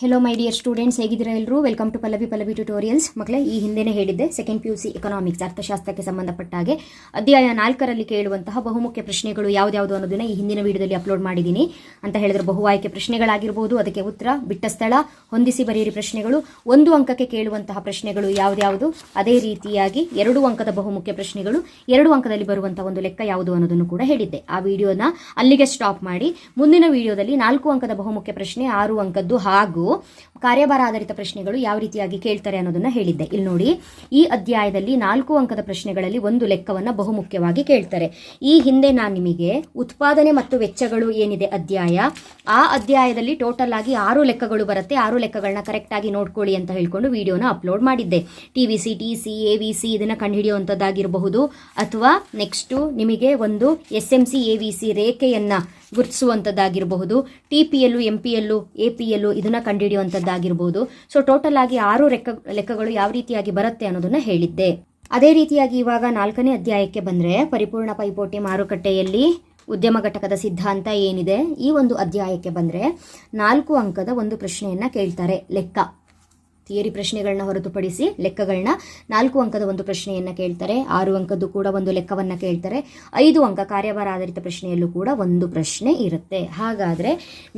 Hello my dear students ಹೇಗಿದ್ದೀರಾ ಎಲ್ಲರೂ welcome to Pallavi Pallavi tutorials ಮಕ್ಕಳೇ, ಈ ಹಿಂದೆನೇ ಹೇಳಿದ್ದೆ second P U C economics ಅರ್ಥಶಾಸ್ತ್ರಕ್ಕೆ ಸಂಬಂಧಪಟ್ಟ ಹಾಗೆ. ಅಧ್ಯಾಯ ನಾಲ್ಕರಲ್ಲಿ ಕೇಳುವಂತಹ ಬಹುಮುಖ್ಯ ಪ್ರಶ್ನೆಗಳು ಯಾವ್ದು ಅನ್ನೋದನ್ನ ಈ ಹಿಂದಿನ ವಿಡಿಯೋದಲ್ಲಿ ಅಪ್ಲೋಡ್ ಮಾಡಿದ್ದೀನಿ. ಅಂತ ಹೇಳಿದ್ರೆ ಬಹು ಆಯ್ಕೆ ಪ್ರಶ್ನೆಗಳಾಗಿರ್ಬೋದು, ಅದಕ್ಕೆ ಉತ್ತರ, ಬಿಟ್ಟ ಸ್ಥಳ, ಹೊಂದಿಸಿ ಬರೆಯಿರಿ ಪ್ರಶ್ನೆಗಳು. ಒಂದು ಅಂಕಕ್ಕೆ ಕೇಳುವಂತಹ ಪ್ರಶ್ನೆಗಳು ಯಾವ್ದ್ಯಾವುದು? ಅದೇ ರೀತಿಯಾಗಿ ಎರಡು ಅಂಕದ ಬಹುಮುಖ್ಯ ಪ್ರಶ್ನೆಗಳು, ಎರಡು ಅಂಕದಲ್ಲಿ ಬರುವಂತಹ ಒಂದು ಲೆಕ್ಕ ಯಾವುದು ಅನ್ನೋದನ್ನು ಕೂಡ ಹೇಳಿದ್ದೆ. ಆ ವಿಡಿಯೋನ ಅಲ್ಲಿಗೆ ಸ್ಟಾಪ್ ಮಾಡಿ, ಮುಂದಿನ ವಿಡಿಯೋದಲ್ಲಿ ನಾಲ್ಕು ಅಂಕದ ಬಹುಮುಖ್ಯ ಪ್ರಶ್ನೆ, ಆರು ಅಂಕದ್ದು ಹಾಗೂ. ಕಾರ್ಯಭಾರ ಆಧಾರಿತ ಪ್ರಶ್ನೆಗಳು ಯಾವ ರೀತಿಯಾಗಿ ಕೇಳ್ತಾರೆ ಅನ್ನೋದನ್ನ ಹೇಳಿದ್ದೆ. ಇಲ್ಲಿ ನೋಡಿ, ಈ ಅಧ್ಯಾಯದಲ್ಲಿ ನಾಲ್ಕು ಅಂಕದ ಪ್ರಶ್ನೆಗಳಲ್ಲಿ ಒಂದು ಲೆಕ್ಕವನ್ನ ಬಹುಮುಖ್ಯವಾಗಿ ಕೇಳ್ತಾರೆ. ಈ ಹಿಂದೆ ನಾನು ನಿಮಗೆ ಉತ್ಪಾದನೆ ಮತ್ತು ವೆಚ್ಚಗಳು ಏನಿದೆ ಅಧ್ಯಾಯ? ಆ ಅಧ್ಯಾಯದಲ್ಲಿ ಟೋಟಲ್ ಆಗಿ ಆರು ಲೆಕ್ಕಗಳು ಬರುತ್ತೆ. ಆರು ಲೆಕ್ಕಗಳನ್ನ ಕರೆಕ್ಟ್ ಆಗಿ ನೋಡ್ಕೊಳ್ಳಿ ಅಂತ ಹೇಳ್ಕೊಂಡು ವಿಡಿಯೋನ ಅಪ್ಲೋಡ್ ಮಾಡಿದ್ದೆ. T V C T C A V C ಇದನ್ನ ಕಂಡುಹಿಡಿಯುವಂಥದ್ದಾಗಿರಬಹುದು. ಅಥವಾ ನೆಕ್ಸ್ಟು ನಿಮಗೆ ಒಂದು S M C A V C ರೇಖೆಯನ್ನ ಗುರುತಿಸುವಂಥದ್ದಾಗಿರಬಹುದು. T P L M P L A P L ಇದನ್ನ ಕಂಡುಹಿಡಿಯುವಂಥದ್ದಾಗಿರ್ಬೋದು ಸೊ ಟೋಟಲ್ ಆಗಿ ಆರು ಲೆಕ್ಕ, ಲೆಕ್ಕಗಳು ಯಾವ ರೀತಿಯಾಗಿ ಬರುತ್ತೆ ಅನ್ನೋದನ್ನ ಹೇಳಿದ್ದೆ. ಅದೇ ರೀತಿಯಾಗಿ ಇವಾಗ ನಾಲ್ಕನೇ ಅಧ್ಯಾಯಕ್ಕೆ ಬಂದ್ರೆ ಪರಿಪೂರ್ಣ ಪೈಪೋಟಿ ಮಾರುಕಟ್ಟೆಯಲ್ಲಿ ಉದ್ಯಮ ಘಟಕದ ಸಿದ್ಧಾಂತ ಏನಿದೆ? ಈ ಒಂದು ಅಧ್ಯಾಯಕ್ಕೆ ಬಂದ್ರೆ ನಾಲ್ಕು ಅಂಕದ ಒಂದು ಪ್ರಶ್ನೆಯನ್ನ ಕೇಳ್ತಾರೆ ಲೆಕ್ಕ. ಥಿಯರಿ ಪ್ರಶ್ನೆಗಳನ್ನ ಹೊರತುಪಡಿಸಿ ಲೆಕ್ಕಗಳನ್ನ ನಾಲ್ಕು ಅಂಕದ ಒಂದು ಪ್ರಶ್ನೆಯನ್ನ ಕೇಳ್ತಾರೆ, ಆರು ಅಂಕದ್ದು ಕೂಡ ಒಂದು ಲೆಕ್ಕವನ್ನ ಕೇಳ್ತಾರೆ, ಐದು ಅಂಕ ಕಾರ್ಯಭಾರ ಆಧಾರಿತ ಪ್ರಶ್ನೆಯಲ್ಲೂ ಕೂಡ ಒಂದು ಪ್ರಶ್ನೆ ಇರುತ್ತೆ. ಹಾಗಾದ್ರೆ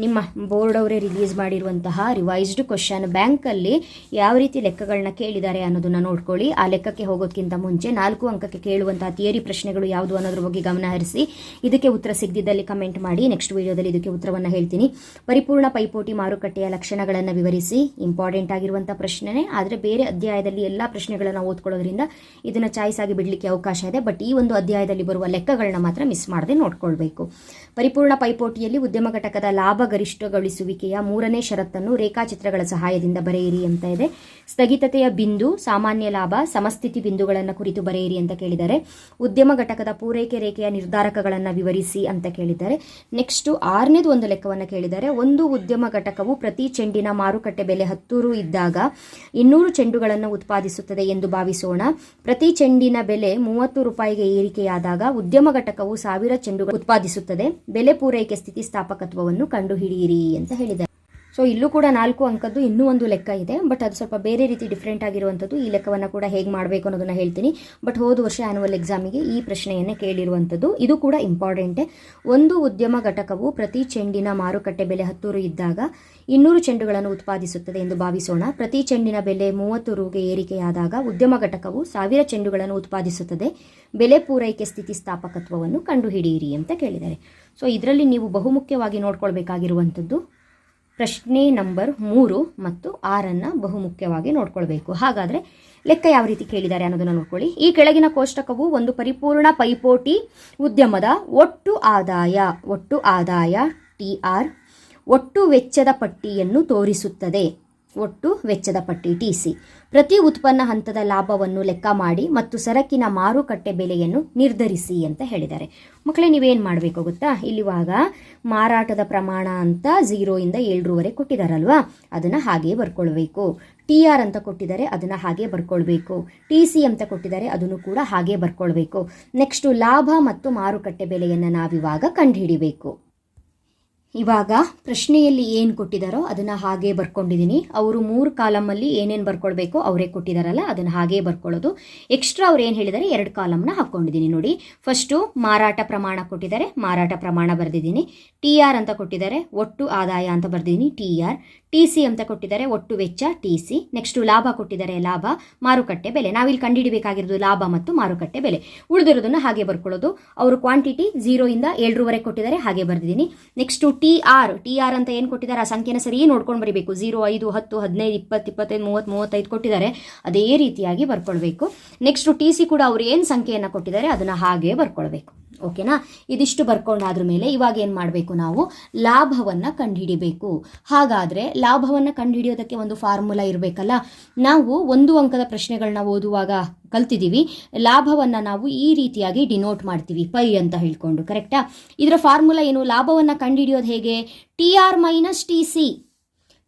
ನಿಮ್ಮ ಬೋರ್ಡ್ ಅವರೇ ರಿಲೀಸ್ ಮಾಡಿರುವಂತಹ ರಿವೈಸ್ಡ್ ಕ್ವಶನ್ ಬ್ಯಾಂಕಲ್ಲಿ ಯಾವ ರೀತಿ ಲೆಕ್ಕಗಳನ್ನ ಕೇಳಿದ್ದಾರೆ ಅನ್ನೋದನ್ನ ನೋಡ್ಕೊಳ್ಳಿ. ಆ ಲೆಕ್ಕಕ್ಕೆ ಹೋಗೋದಕ್ಕಿಂತ ಮುಂಚೆ ನಾಲ್ಕು ಅಂಕಕ್ಕೆ ಕೇಳುವಂತಹ ಥಿಯರಿ ಪ್ರಶ್ನೆಗಳು ಯಾವುದು ಅನ್ನೋದ್ರ ಬಗ್ಗೆ ಗಮನ ಹರಿಸಿ, ಇದಕ್ಕೆ ಉತ್ತರ ಸಿಗದಿದ್ದಲ್ಲಿ ಕಮೆಂಟ್ ಮಾಡಿ ನೆಕ್ಸ್ಟ್ ವಿಡಿಯೋದಲ್ಲಿ ಇದಕ್ಕೆ ಉತ್ತರವನ್ನು ಹೇಳ್ತೀನಿ. ಪರಿಪೂರ್ಣ ಪೈಪೋಟಿ ಮಾರುಕಟ್ಟೆಯ ಲಕ್ಷಣಗಳನ್ನು ವಿವರಿಸಿ ಇಂಪಾರ್ಟೆಂಟ್ ಆಗಿರುವಂಥ ಪ್ರಶ್ನೆನೇ. ಆದರೆ ಬೇರೆ ಅಧ್ಯಾಯದಲ್ಲಿ ಎಲ್ಲ ಪ್ರಶ್ನೆಗಳನ್ನು ಓದ್ಕೊಳ್ಳೋದ್ರಿಂದ ಇದನ್ನು ಚಾಯ್ಸ್ ಆಗಿ ಬಿಡಲಿಕ್ಕೆ ಅವಕಾಶ ಇದೆ. ಬಟ್ ಈ ಒಂದು ಅಧ್ಯಾಯದಲ್ಲಿ ಬರುವ ಲೆಕ್ಕಗಳನ್ನ ಮಾತ್ರ ಮಿಸ್ ಮಾಡದೆ ನೋಡ್ಕೊಳ್ಬೇಕು. ಪರಿಪೂರ್ಣ ಪೈಪೋಟಿಯಲ್ಲಿ ಉದ್ಯಮ ಘಟಕದ ಲಾಭ ಗರಿಷ್ಠಗೊಳಿಸುವಿಕೆಯ ಮೂರನೇ ಷರತ್ತನ್ನು ರೇಖಾಚಿತ್ರಗಳ ಸಹಾಯದಿಂದ ಬರೆಯಿರಿ ಅಂತ ಇದೆ. ಸ್ಥಗಿತತೆಯ ಬಿಂದು, ಸಾಮಾನ್ಯ ಲಾಭ, ಸಮಸ್ಥಿತಿ ಬಿಂದುಗಳನ್ನು ಕುರಿತು ಬರೆಯಿರಿ ಅಂತ ಕೇಳಿದ್ದಾರೆ. ಉದ್ಯಮ ಘಟಕದ ಪೂರೈಕೆ ರೇಖೆಯ ನಿರ್ಧಾರಕಗಳನ್ನು ವಿವರಿಸಿ ಅಂತ ಕೇಳಿದ್ದಾರೆ. ನೆಕ್ಸ್ಟ್ ಆರನೇದು ಒಂದು ಲೆಕ್ಕವನ್ನು ಕೇಳಿದ್ದಾರೆ. ಒಂದು ಉದ್ಯಮ ಘಟಕವು ಪ್ರತಿ ಚೆಂಡಿನ ಮಾರುಕಟ್ಟೆ ಬೆಲೆ ಹತ್ತು ರು ಇದ್ದಾಗ ಇನ್ನೂರು ಚೆಂಡುಗಳನ್ನು ಉತ್ಪಾದಿಸುತ್ತದೆ ಎಂದು ಭಾವಿಸೋಣ. ಪ್ರತಿ ಚೆಂಡಿನ ಬೆಲೆ ಮೂವತ್ತು ರೂಪಾಯಿಗೆ ಏರಿಕೆಯಾದಾಗ ಉದ್ಯಮ ಘಟಕವು ಸಾವಿರ ಚೆಂಡುಗಳು ಉತ್ಪಾದಿಸುತ್ತದೆ. ಬೆಲೆ ಪೂರೈಕೆ ಸ್ಥಿತಿಸ್ಥಾಪಕತ್ವವನ್ನು ಕಂಡುಹಿಡಿಯಿರಿ ಅಂತ ಹೇಳಿದ್ದಾರೆ. ಸೊ ಇಲ್ಲೂ ಕೂಡ ನಾಲ್ಕು ಅಂಕದ್ದು ಇನ್ನೂ ಒಂದು ಲೆಕ್ಕ ಇದೆ ಬಟ್ ಅದು ಸ್ವಲ್ಪ ಬೇರೆ ರೀತಿ ಡಿಫ್ರೆಂಟ್ ಆಗಿರುವಂಥದ್ದು. ಈ ಲೆಕ್ಕವನ್ನು ಕೂಡ ಹೇಗೆ ಮಾಡಬೇಕು ಅನ್ನೋದನ್ನು ಹೇಳ್ತೀನಿ. ಬಟ್ ಹೋದ ವರ್ಷ ಆ್ಯನುವಲ್ ಎಕ್ಸಾಮಿಗೆ ಈ ಪ್ರಶ್ನೆಯನ್ನೇ ಕೇಳಿರುವಂಥದ್ದು. ಇದು ಕೂಡ ಇಂಪಾರ್ಟೆಂಟೇ ಒಂದು ಉದ್ಯಮ ಘಟಕವು ಪ್ರತಿ ಚೆಂಡಿನ ಮಾರುಕಟ್ಟೆ ಬೆಲೆ ಹತ್ತು ರು ಇದ್ದಾಗ ಇನ್ನೂರು ಚೆಂಡುಗಳನ್ನು ಉತ್ಪಾದಿಸುತ್ತದೆ ಎಂದು ಭಾವಿಸೋಣ. ಪ್ರತಿ ಚೆಂಡಿನ ಬೆಲೆ ಮೂವತ್ತು ರುಗೆ ಏರಿಕೆಯಾದಾಗ ಉದ್ಯಮ ಘಟಕವು ಸಾವಿರ ಚೆಂಡುಗಳನ್ನು ಉತ್ಪಾದಿಸುತ್ತದೆ. ಬೆಲೆ ಪೂರೈಕೆ ಸ್ಥಿತಿ ಸ್ಥಾಪಕತ್ವವನ್ನು ಕಂಡುಹಿಡಿಯಿರಿ ಅಂತ ಕೇಳಿದ್ದಾರೆ. ಸೊ ಇದರಲ್ಲಿ ನೀವು ಬಹುಮುಖ್ಯವಾಗಿ ನೋಡ್ಕೊಳ್ಬೇಕಾಗಿರುವಂಥದ್ದು ಪ್ರಶ್ನೆ ನಂಬರ್ ಮೂರು ಮತ್ತು ಆರನ್ನು ಬಹುಮುಖ್ಯವಾಗಿ ನೋಡ್ಕೊಳ್ಬೇಕು. ಹಾಗಾದರೆ ಲೆಕ್ಕ ಯಾವ ರೀತಿ ಕೇಳಿದ್ದಾರೆ ಅನ್ನೋದನ್ನು ನೋಡ್ಕೊಳ್ಳಿ. ಈ ಕೆಳಗಿನ ಕೋಷ್ಟಕವು ಒಂದು ಪರಿಪೂರ್ಣ ಪೈಪೋಟಿ ಉದ್ಯಮದ ಒಟ್ಟು ಆದಾಯ ಒಟ್ಟು ಆದಾಯ, ಟಿ ಆರ್, ಒಟ್ಟು ವೆಚ್ಚದ ಪಟ್ಟಿಯನ್ನು ತೋರಿಸುತ್ತದೆ. ಒಟ್ಟು ವೆಚ್ಚದ ಪಟ್ಟಿ ಟಿಸಿ. ಪ್ರತಿ ಉತ್ಪನ್ನ ಹಂತದ ಲಾಭವನ್ನು ಲೆಕ್ಕ ಮಾಡಿ ಮತ್ತು ಸರಕಿನ ಮಾರುಕಟ್ಟೆ ಬೆಲೆಯನ್ನು ನಿರ್ಧರಿಸಿ ಅಂತ ಹೇಳಿದ್ದಾರೆ. ಮಕ್ಕಳೇ, ನೀವೇನು ಮಾಡಬೇಕು ಗೊತ್ತಾ? ಇಲ್ಲಿವಾಗ ಮಾರಾಟದ ಪ್ರಮಾಣ ಅಂತ ಝೀರೋಯಿಂದ ಇಂದ ಏಳರವರೆಗೆ ಕೊಟ್ಟಿದ್ದಾರಲ್ವಾ ಅದನ್ನು ಹಾಗೆ ಬರ್ಕೊಳ್ಬೇಕು. ಟಿ ಆರ್ ಅಂತ ಕೊಟ್ಟಿದ್ದಾರೆ, ಅದನ್ನು ಹಾಗೆ ಬರ್ಕೊಳ್ಬೇಕು. ಟಿ ಸಿ ಅಂತ ಕೊಟ್ಟಿದ್ದಾರೆ, ಅದನ್ನು ಕೂಡ ಹಾಗೆ ಬರ್ಕೊಳ್ಬೇಕು. ನೆಕ್ಸ್ಟು ಲಾಭ ಮತ್ತು ಮಾರುಕಟ್ಟೆ ಬೆಲೆಯನ್ನು ನಾವಿವಾಗ ಕಂಡುಹಿಡಿಬೇಕು. ಇವಾಗ ಪ್ರಶ್ನೆಯಲ್ಲಿ ಏನು ಕೊಟ್ಟಿದ್ದಾರೋ ಅದನ್ನು ಹಾಗೆ ಬರ್ಕೊಂಡಿದ್ದೀನಿ ಅವರು ಮೂರು ಕಾಲಮಲ್ಲಿ ಏನೇನು ಬರ್ಕೊಳ್ಬೇಕು ಅವರೇ ಕೊಟ್ಟಿದ್ದಾರಲ್ಲ ಅದನ್ನು ಹಾಗೆ ಬರ್ಕೊಳ್ಳೋದು. ಎಕ್ಸ್ಟ್ರಾ ಅವ್ರು ಏನು ಹೇಳಿದ್ದಾರೆ ಎರಡು ಕಾಲಮ್ನ ಹಾಕ್ಕೊಂಡಿದ್ದೀನಿ ನೋಡಿ. ಫಸ್ಟು ಮಾರಾಟ ಪ್ರಮಾಣ ಕೊಟ್ಟಿದ್ದಾರೆ. ಮಾರಾಟ ಪ್ರಮಾಣ ಬರೆದಿದ್ದೀನಿ. ಟಿ ಆರ್ ಅಂತ ಕೊಟ್ಟಿದ್ದಾರೆ. ಒಟ್ಟು ಆದಾಯ ಅಂತ ಬರೆದಿದ್ದೀನಿ. T R. ಟಿ ಸಿ ಅಂತ ಕೊಟ್ಟಿದ್ದಾರೆ, ಒಟ್ಟು ವೆಚ್ಚ ಟಿ ಸಿ ನೆಕ್ಸ್ಟು ಲಾಭ ಕೊಟ್ಟಿದ್ದಾರೆ, ಲಾಭ, ಮಾರುಕಟ್ಟೆ ಬೆಲೆ. ನಾವಿಲ್ಲಿ ಕಂಡುಹಿಡಬೇಕಾಗಿರೋದು ಲಾಭ ಮತ್ತು ಮಾರುಕಟ್ಟೆ ಬೆಲೆ. ಉಳಿದಿರೋದನ್ನು ಹಾಗೆ ಬರ್ಕೊಳ್ಳೋದು. ಅವರು ಕ್ವಾಂಟಿಟಿ ಝೀರೋಯಿಂದ ಇಂದ ಏಳರವರೆಗೆ ಕೊಟ್ಟಿದ್ದಾರೆ, ಹಾಗೆ ಬರೆದಿದ್ದೀನಿ. Next T R T R ಅಂತ ಏನು ಕೊಟ್ಟಿದ್ದಾರೆ? ಆ ಸಂಖ್ಯೆನ ಸರಿ ನೋಡ್ಕೊಂಡು ಬರೀಬೇಕು. ಝೀರೋ ಐದು, ಹತ್ತು, ಹದಿನೈದು, ಇಪ್ಪತ್ತು, ಇಪ್ಪತ್ತೈದು, ಮೂವತ್ತು, ಮೂವತ್ತೈದು ಕೊಟ್ಟಿದ್ದಾರೆ. ಅದೇ ರೀತಿಯಾಗಿ ಬರ್ಕೊಳ್ಬೇಕು. ನೆಕ್ಸ್ಟು ಟಿ ಸಿ ಕೂಡ ಅವ್ರು ಏನು ಸಂಖ್ಯೆಯನ್ನು ಕೊಟ್ಟಿದ್ದಾರೆ, ಅದನ್ನು ಹಾಗೆ ಬರ್ಕೊಳ್ಬೇಕು. ಓಕೆನಾ ಇದಿಷ್ಟು ಬರ್ಕೊಂಡಾದ್ರ ಮೇಲೆ ಇವಾಗ ಏನು ಮಾಡಬೇಕು ನಾವು? ಲಾಭವನ್ನು ಕಂಡುಹಿಡಿಬೇಕು. ಹಾಗಾದರೆ ಲಾಭವನ್ನು ಕಂಡುಹಿಡಿಯೋದಕ್ಕೆ ಒಂದು ಫಾರ್ಮುಲಾ ಇರಬೇಕಲ್ಲ? ನಾವು ಒಂದು ಅಂಕದ ಪ್ರಶ್ನೆಗಳನ್ನ ಓದುವಾಗ ಕಲ್ತಿದ್ದೀವಿ ಲಾಭವನ್ನು ನಾವು ಈ ರೀತಿಯಾಗಿ ಡಿನೋಟ್ ಮಾಡ್ತೀವಿ. ಪೈ ಅಂತ ಹೇಳ್ಕೊಂಡು ಕರೆಕ್ಟಾ ಇದರ ಫಾರ್ಮುಲಾ ಏನು? ಲಾಭವನ್ನು ಕಂಡುಹಿಡಿಯೋದು ಹೇಗೆ? T R minus T C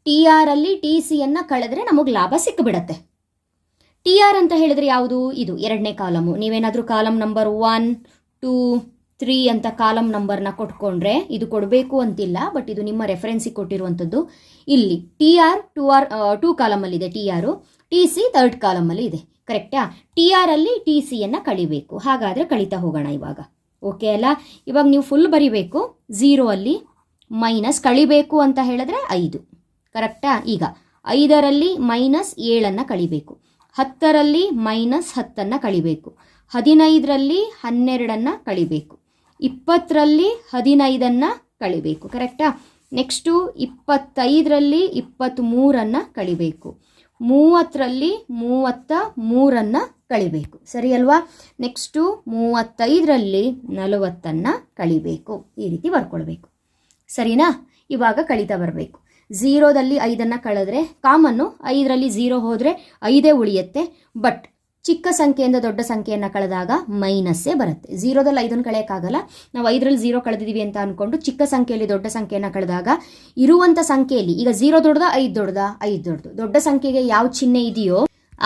T R ಅಲ್ಲಿ ಟಿ ಸಿಯನ್ನು ಕಳೆದ್ರೆ ನಮಗೆ ಲಾಭ ಸಿಕ್ಕಿಬಿಡತ್ತೆ ಟಿ ಆರ್ ಅಂತ ಹೇಳಿದ್ರೆ ಯಾವುದು? ಇದು ಎರಡನೇ ಕಾಲಮು. ನೀವೇನಾದರೂ column number one two three ಅಂತ ಕಾಲಮ್ ನಂಬರ್ನ ಕೊಟ್ಕೊಂಡ್ರೆ ಇದು ಕೊಡಬೇಕು ಅಂತಿಲ್ಲ, ಬಟ್ ಇದು ನಿಮ್ಮ ರೆಫರೆನ್ಸಿಗೆ ಕೊಟ್ಟಿರುವಂಥದ್ದು. ಇಲ್ಲಿ T R two R two ಕಾಲಮಲ್ಲಿದೆ T R T C third ಕಾಲಮಲ್ಲಿ ಇದೆ. ಕರೆಕ್ಟಾ ಟಿ ಆರ್ ಅಲ್ಲಿ ಟಿ ಸಿಯನ್ನು ಕಳಿಬೇಕು. ಹಾಗಾದರೆ ಕಳಿತಾ ಹೋಗೋಣ ಇವಾಗ. ಓಕೆ ಅಲ್ಲ? ಇವಾಗ ನೀವು ಫುಲ್ ಬರಿಬೇಕು. ಝೀರೋ ಅಲ್ಲಿ ಮೈನಸ್ ಕಳಿಬೇಕು ಅಂತ ಹೇಳಿದ್ರೆ ಐದು. ಕರೆಕ್ಟಾ ಈಗ ಐದರಲ್ಲಿ ಮೈನಸ್ ಏಳನ್ನು ಕಳಿಬೇಕು. ಹತ್ತರಲ್ಲಿ ಮೈನಸ್ ಹತ್ತನ್ನು ಕಳಿಬೇಕು. ಹದಿನೈದರಲ್ಲಿ ಹನ್ನೆರಡನ್ನು ಕಳಿಬೇಕು. ಇಪ್ಪತ್ತರಲ್ಲಿ ಹದಿನೈದನ್ನು ಕಳಿಬೇಕು. ಕರೆಕ್ಟಾ? ನೆಕ್ಸ್ಟು ಇಪ್ಪತ್ತೈದರಲ್ಲಿ ಇಪ್ಪತ್ತ್ಮೂರನ್ನು ಕಳಿಬೇಕು. ಮೂವತ್ತರಲ್ಲಿ ಮೂವತ್ತ ಮೂರನ್ನು ಕಳಿಬೇಕು. ಸರಿ ಅಲ್ವಾ? ನೆಕ್ಸ್ಟು ಮೂವತ್ತೈದರಲ್ಲಿ ನಲವತ್ತನ್ನು ಕಳಿಬೇಕು. ಈ ರೀತಿ ಬರ್ಕೊಳ್ಬೇಕು. ಸರಿನಾ? ಇವಾಗ ಕಳೀತಾ ಬರಬೇಕು. ಝೀರೋದಲ್ಲಿ ಐದನ್ನು ಕಳೆದ್ರೆ, ಕಾಮನ್ನು ಐದರಲ್ಲಿ ಝೀರೋ ಹೋದರೆ ಐದೇ ಉಳಿಯುತ್ತೆ. ಬಟ್ ಚಿಕ್ಕ ಸಂಖ್ಯೆಯಿಂದ ದೊಡ್ಡ ಸಂಖ್ಯೆಯನ್ನು ಕಳೆದಾಗ ಮೈನಸ್ಸೇ ಬರುತ್ತೆ. ಝೀರೋದಲ್ಲಿ ಐದನ್ನು ಕಳೆಯೋಕ್ಕಾಗಲ್ಲ. ನಾವು ಐದರಲ್ಲಿ ಝೀರೋ ಕಳೆದಿದ್ದೀವಿ ಅಂತ ಅಂದ್ಕೊಂಡು ಚಿಕ್ಕ ಸಂಖ್ಯೆಯಲ್ಲಿ ದೊಡ್ಡ ಸಂಖ್ಯೆಯನ್ನು ಕಳೆದಾಗ ಇರುವಂಥ ಸಂಖ್ಯೆಯಲ್ಲಿ, ಈಗ ಝೀರೋ ದೊಡ್ಡದ, ಐದು ದೊಡ್ಡದ, ಐದು ದೊಡ್ಡದು. ದೊಡ್ಡ ಸಂಖ್ಯೆಗೆ ಯಾವ ಚಿಹ್ನೆ ಇದೆಯೋ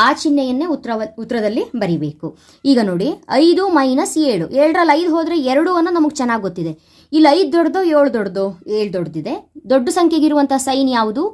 ಆ ಚಿಹ್ನೆಯನ್ನೇ ಉತ್ತರ ಉತ್ತರದಲ್ಲಿ ಬರಿಬೇಕು. ಈಗ ನೋಡಿ, ಐದು ಮೈನಸ್ ಏಳು. ಏಳರಲ್ಲಿ ಐದು ಹೋದರೆ ಎರಡು ಅನ್ನೋ ನಮಗೆ ಚೆನ್ನಾಗಿ ಗೊತ್ತಿದೆ. ಇಲ್ಲಿ ಐದು ದೊಡ್ಡದು, ಏಳು ದೊಡ್ಡದು, ಏಳು ದೊಡ್ಡದಿದೆ. ದೊಡ್ಡ ಸಂಖ್ಯೆಗಿರುವಂಥ ಸೈನ್ ಯಾವುದು?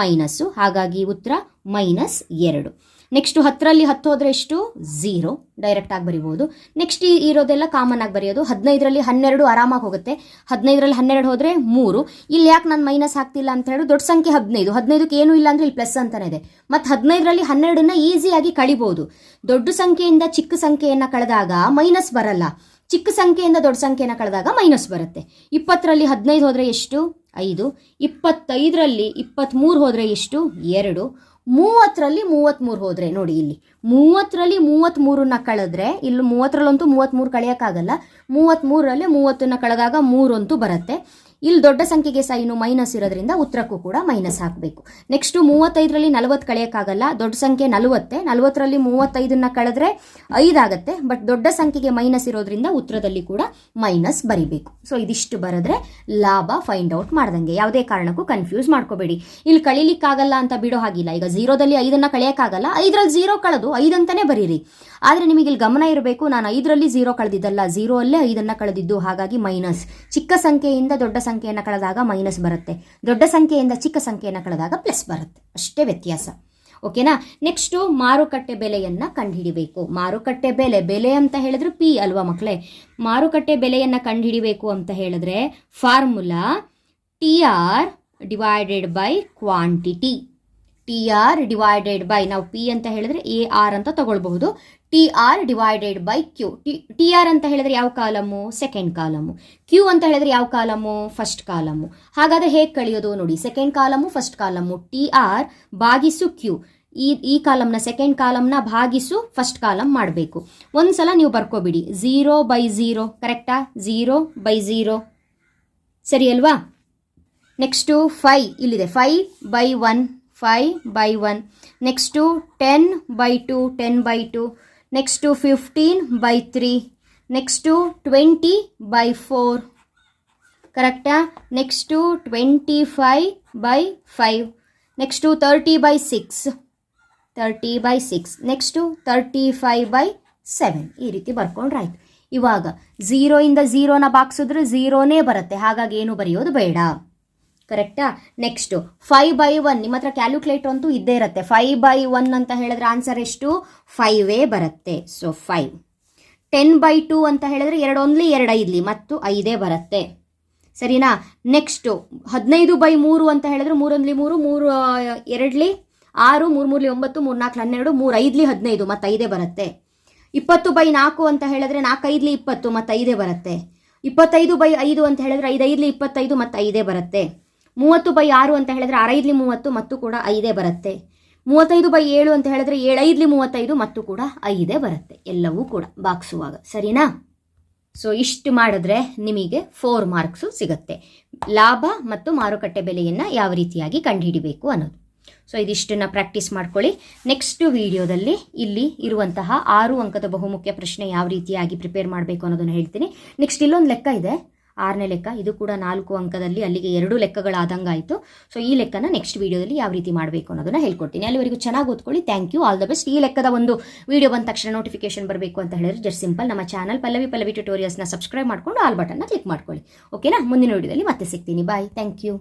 ಮೈನಸ್ಸು ಹಾಗಾಗಿ ಉತ್ತರ ಮೈನಸ್ ಎರಡು. ನೆಕ್ಸ್ಟು ಹತ್ತರಲ್ಲಿ ಹತ್ತು ಹೋದರೆ ಎಷ್ಟು? ಝೀರೋ ಡೈರೆಕ್ಟಾಗಿ ಬರಿಬೋದು. ನೆಕ್ಸ್ಟ್ ಇರೋದೆಲ್ಲ ಕಾಮನ್ ಆಗಿ ಬರೆಯೋದು. ಹದಿನೈದರಲ್ಲಿ ಹನ್ನೆರಡು ಆರಾಮಾಗಿ ಹೋಗುತ್ತೆ. ಹದಿನೈದರಲ್ಲಿ ಹನ್ನೆರಡು ಹೋದರೆ ಮೂರು. ಇಲ್ಲಿ ಯಾಕೆ ನಾನು ಮೈನಸ್ ಹಾಕ್ತಿಲ್ಲ ಅಂತ ಹೇಳಿ. ದೊಡ್ಡ ಸಂಖ್ಯೆ ಹದಿನೈದು. ಹದಿನೈದಕ್ಕೆ ಏನೂ ಇಲ್ಲ ಅಂದ್ರೆ ಇಲ್ಲಿ ಪ್ಲಸ್ ಅಂತಾನೆ ಇದೆ. ಮತ್ತು ಹದಿನೈದರಲ್ಲಿ ಹನ್ನೆರಡನ್ನ ಈಸಿಯಾಗಿ ಕಳಿಬೋದು. ದೊಡ್ಡ ಸಂಖ್ಯೆಯಿಂದ ಚಿಕ್ಕ ಸಂಖ್ಯೆಯನ್ನು ಕಳೆದಾಗ ಮೈನಸ್ ಬರಲ್ಲ. ಚಿಕ್ಕ ಸಂಖ್ಯೆಯಿಂದ ದೊಡ್ಡ ಸಂಖ್ಯೆನ ಕಳೆದಾಗ ಮೈನಸ್ ಬರುತ್ತೆ. ಇಪ್ಪತ್ತರಲ್ಲಿ ಹದಿನೈದು ಹೋದರೆ ಎಷ್ಟು? ಐದು. ಇಪ್ಪತ್ತೈದರಲ್ಲಿ ಇಪ್ಪತ್ತ್ಮೂರು ಹೋದರೆ ಎಷ್ಟು? ಎರಡು. ಮೂವತ್ತರಲ್ಲಿ ಮೂವತ್ತ್ಮೂರು ಹೋದರೆ, ನೋಡಿ ಇಲ್ಲಿ. ಮೂವತ್ತರಲ್ಲಿ ಮೂವತ್ತ್ಮೂರನ್ನ ಕಳೆದ್ರೆ, ಇಲ್ಲಿ ಮೂವತ್ತರಲ್ಲಂತೂ ಮೂವತ್ತ್ಮೂರು ಕಳೆಯೋಕ್ಕಾಗಲ್ಲ. ಮೂವತ್ತ್ಮೂರರಲ್ಲಿ ಮೂವತ್ತನ್ನು ಕಳೆದಾಗ ಮೂರಂತೂ ಬರುತ್ತೆ. ಇಲ್ಲಿ ದೊಡ್ಡ ಸಂಖ್ಯೆಗೆ ಸೈನು ಮೈನಸ್ ಇರೋದ್ರಿಂದ ಉತ್ತರಕ್ಕೂ ಕೂಡ ಮೈನಸ್ ಹಾಕಬೇಕು. ನೆಕ್ಸ್ಟು ಮೂವತ್ತೈದರಲ್ಲಿ ನಲವತ್ತು ಕಳೆಯೋಕ್ಕಾಗಲ್ಲ, ದೊಡ್ಡ ಸಂಖ್ಯೆ ನಲವತ್ತೆ. ನಲವತ್ತರಲ್ಲಿ ಮೂವತ್ತೈದನ್ನ ಕಳೆದ್ರೆ ಐದಾಗತ್ತೆ ಬಟ್ ದೊಡ್ಡ ಸಂಖ್ಯೆಗೆ ಮೈನಸ್ ಇರೋದ್ರಿಂದ ಉತ್ತರದಲ್ಲಿ ಕೂಡ ಮೈನಸ್ ಬರಿಬೇಕು. ಸೊ ಇದಿಷ್ಟು ಬರೆದ್ರೆ ಲಾಭ ಫೈಂಡ್ ಔಟ್ ಮಾಡ್ದಂಗೆ. ಯಾವುದೇ ಕಾರಣಕ್ಕೂ ಕನ್ಫ್ಯೂಸ್ ಮಾಡ್ಕೋಬೇಡಿ. ಇಲ್ಲಿ ಕಳೀಲಿಕ್ಕಾಗಲ್ಲ ಅಂತ ಬಿಡೋ ಹಾಗಿಲ್ಲ. ಈಗ ಝೀರೋದಲ್ಲಿ ಐದನ್ನು ಕಳೆಯೋಕ್ಕಾಗಲ್ಲ, ಐದರಲ್ಲಿ ಝೀರೋ ಕಳೆದು ಐದಂತಾನೆ ಬರೀರಿ. ಆದರೆ ನಿಮಗೆ ಇಲ್ಲಿ ಗಮನ ಇರಬೇಕು, ನಾನು ಐದರಲ್ಲಿ ಜೀರೋ ಕಳೆದಿದ್ದಲ್ಲ ಝೀರೋ ಅಲ್ಲೇ ಐದನ್ನು ಕಳೆದಿದ್ದು, ಹಾಗಾಗಿ ಮೈನಸ್ ಚಿಕ್ಕ ಸಂಖ್ಯೆಯಿಂದ ದೊಡ್ಡ ಸಂಖ್ಯೆಯನ್ನು ಕಳೆದಾಗ ಮೈನಸ್ ಬರುತ್ತೆ. ದೊಡ್ಡ ಸಂಖ್ಯೆಯಿಂದ ಚಿಕ್ಕ ಸಂಖ್ಯೆಯನ್ನು ಕಳೆದಾಗ ಪ್ಲಸ್ ಬರುತ್ತೆ. ಅಷ್ಟೇ ವ್ಯತ್ಯಾಸ. ಓಕೆನಾ ನೆಕ್ಸ್ಟು ಮಾರುಕಟ್ಟೆ ಬೆಲೆಯನ್ನು ಕಂಡುಹಿಡಿಬೇಕು. ಮಾರುಕಟ್ಟೆ ಬೆಲೆ ಬೆಲೆ ಅಂತ ಹೇಳಿದ್ರೆ ಪಿ ಅಲ್ವಾ ಮಕ್ಕಳೇ ಮಾರುಕಟ್ಟೆ ಬೆಲೆಯನ್ನು ಕಂಡುಹಿಡಿಬೇಕು ಅಂತ ಹೇಳಿದ್ರೆ formula T R divided by quantity T R divided by ನಾವು ಪಿ ಅಂತ ಹೇಳಿದ್ರೆ ಎ ಆರ್ ಅಂತ ತಗೊಳ್ಬಹುದು. T R divided by Q T R ಅಂತ ಹೇಳಿದ್ರೆ ಯಾವ ಕಾಲಮು? Second column. ಕ್ಯೂ ಅಂತ ಹೇಳಿದ್ರೆ ಯಾವ ಕಾಲಮು? First column. ಹಾಗಾದ್ರೆ ಹೇಗೆ ಕಳಿಯೋದು ನೋಡಿ. Second column first column. T R ಭಾಗಿಸು ಕ್ಯೂ ಈ ಈ ಕಾಲಮ್ನ ಸೆಕೆಂಡ್ ಕಾಲಮ್ನ ಭಾಗಿಸು ಫಸ್ಟ್ ಕಾಲಮ್ ಮಾಡಬೇಕು. ಒಂದ್ಸಲ ನೀವು ಬರ್ಕೋಬಿಡಿ. ಝೀರೋ ಬೈ ಝೀರೋ ಕರೆಕ್ಟಾ ಝೀರೋ ಬೈ ಝೀರೋ ಸರಿ ಅಲ್ವಾ? ನೆಕ್ಸ್ಟು ಫೈ ಇಲ್ಲಿದೆ. Five by one five by one next ten by two ten by two next fifteen by three next twenty by four ಕರೆಕ್ಟಾ next twenty five by five next thirty by six thirty by six next thirty five by seven ಈ ರೀತಿ ಬರ್ಕೊಂಡ್ರೆ ಆಯ್ತು ಇವಾಗ ಝೀರೋಯಿಂದ ಝೀರೋನ ಬಾಕ್ಸಿದ್ರೆ ಝೀರೋನೇ ಬರುತ್ತೆ. ಹಾಗಾಗಿ ಏನು ಬರೆಯೋದು ಬೇಡ. ಕರೆಕ್ಟಾ? ನೆಕ್ಸ್ಟು ಫೈವ್ ಬೈ ಒನ್ ನಿಮ್ಮ ಹತ್ರ ಕ್ಯಾಲ್ಕುಲೇಟರ್ ಅಂತೂ ಇದ್ದೇ ಇರುತ್ತೆ. ಫೈವ್ ಬೈ ಒನ್ ಅಂತ ಹೇಳಿದ್ರೆ ಆನ್ಸರ್ ಎಷ್ಟು? ಫೈವೇ ಬರುತ್ತೆ. So five ten by two ಅಂತ ಹೇಳಿದ್ರೆ ಎರಡು ಒಂದ್ಲಿ ಎರಡು ಐದ್ಲಿ ಮತ್ತು ಐದೇ ಬರುತ್ತೆ. ಸರಿನಾ? ನೆಕ್ಸ್ಟು ಹದಿನೈದು ಬೈ ಮೂರು ಅಂತ ಹೇಳಿದ್ರೆ ಮೂರೊಂದ್ಲಿ ಮೂರು ಮೂರು ಎರಡ್ಲಿ ಆರು, ಮೂರು, ಮೂರ್ಲಿ ಒಂಬತ್ತು, ಮೂರು ನಾಲ್ಕು, ಹನ್ನೆರಡು, ಮೂರು ಐದ್ಲಿ ಹದಿನೈದು ಮತ್ತು ಐದೇ ಬರುತ್ತೆ. ಇಪ್ಪತ್ತು ಬೈ ನಾಲ್ಕು ಅಂತ ಹೇಳಿದ್ರೆ ನಾಲ್ಕು ಐದ್ಲಿ ಇಪ್ಪತ್ತು ಮತ್ತು ಐದೇ ಬರುತ್ತೆ. ಇಪ್ಪತ್ತೈದು ಬೈ ಐದು ಅಂತ ಹೇಳಿದ್ರೆ ಐದು ಐದ್ಲಿ ಇಪ್ಪತ್ತೈದು ಮತ್ತು ಐದೇ ಬರುತ್ತೆ. ಮೂವತ್ತು ಬೈ ಆರು ಅಂತ ಹೇಳಿದ್ರೆ ಆರೈದ್ಲಿ ಮೂವತ್ತು, ಮತ್ತು ಕೂಡ ಐದೇ ಬರುತ್ತೆ. ಮೂವತ್ತೈದು ಬೈ ಏಳು ಅಂತ ಹೇಳಿದ್ರೆ ಏಳೈದ್ಲಿ ಮೂವತ್ತೈದು, ಮತ್ತು ಕೂಡ ಐದೇ ಬರುತ್ತೆ. ಎಲ್ಲವೂ ಕೂಡ ಬಾಕ್ಸುವಾಗ. ಸರಿನಾ? ಸೊ ಇಷ್ಟು ಮಾಡಿದ್ರೆ ನಿಮಗೆ ಫೋರ್ ಮಾರ್ಕ್ಸು ಸಿಗುತ್ತೆ. ಲಾಭ ಮತ್ತು ಮಾರುಕಟ್ಟೆ ಬೆಲೆಯನ್ನು ಯಾವ ರೀತಿಯಾಗಿ ಕಂಡುಹಿಡಿಬೇಕು ಅನ್ನೋದು. ಸೊ ಇದಿಷ್ಟನ್ನು ಪ್ರಾಕ್ಟೀಸ್ ಮಾಡ್ಕೊಳ್ಳಿ. ನೆಕ್ಸ್ಟ್ ವಿಡಿಯೋದಲ್ಲಿ ಇಲ್ಲಿ ಇರುವಂತಹ ಆರು ಅಂಕದ ಬಹುಮುಖ್ಯ ಪ್ರಶ್ನೆ ಯಾವ ರೀತಿಯಾಗಿ ಪ್ರಿಪೇರ್ ಮಾಡಬೇಕು ಅನ್ನೋದನ್ನು ಹೇಳ್ತೀನಿ. ನೆಕ್ಸ್ಟ್ ಇಲ್ಲೊಂದು ಲೆಕ್ಕ ಇದೆ. ಆರನೇ ಲೆಕ್ಕ. ಇದು ಕೂಡ ನಾಲ್ಕು ಅಂಕದಲ್ಲಿ ಅಲ್ಲಿಗೆ ಎರಡು ಲೆಕ್ಕಗಳಾದಂಗಾಯಿತು. ಸೊ ಈ ಲೆಕ್ಕನ ನೆಕ್ಸ್ಟ್ ವೀಡಿಯೋದಲ್ಲಿ ಯಾವ ರೀತಿ ಮಾಡಬೇಕು ಅನ್ನೋದನ್ನ ಹೇಳ್ಕೊಡ್ತೀನಿ. ಅಲ್ಲಿವರೆಗೂ ಚೆನ್ನಾಗಿ ಓದ್ಕೊಳ್ಳಿ. Thank you all the best ಈ ಲೆಕ್ಕದ ಒಂದು ವೀಡಿಯೋ ಬಂದ ತಕ್ಷಣ ನೋಟಿಫಿಕೇಶನ್ ಬರಬೇಕು ಅಂತ ಹೇಳಿದ್ರೆ ಜಸ್ಟ್ ಸಿಂಪಲ್ ನಮ್ಮ ಚಾನಲ್ ಪಲ್ಲವಿ ಪಲ್ಲವಿ ಟ್ಯೂಟೋರಿಯಲ್ಸ್ನ ಸಬ್ಸ್ಕ್ರೈಬ್ ಮಾಡಿಕೊಂಡು ಆಲ್ ಬಟನ್ನ ಕ್ಲಿಕ್ ಮಾಡ್ಕೊಳ್ಳಿ. ಓಕೆನಾ ಮುಂದಿನ ವೀಡಿಯೋದಲ್ಲಿ ಮತ್ತೆ ಸಿಗ್ತೀನಿ. Bye thank you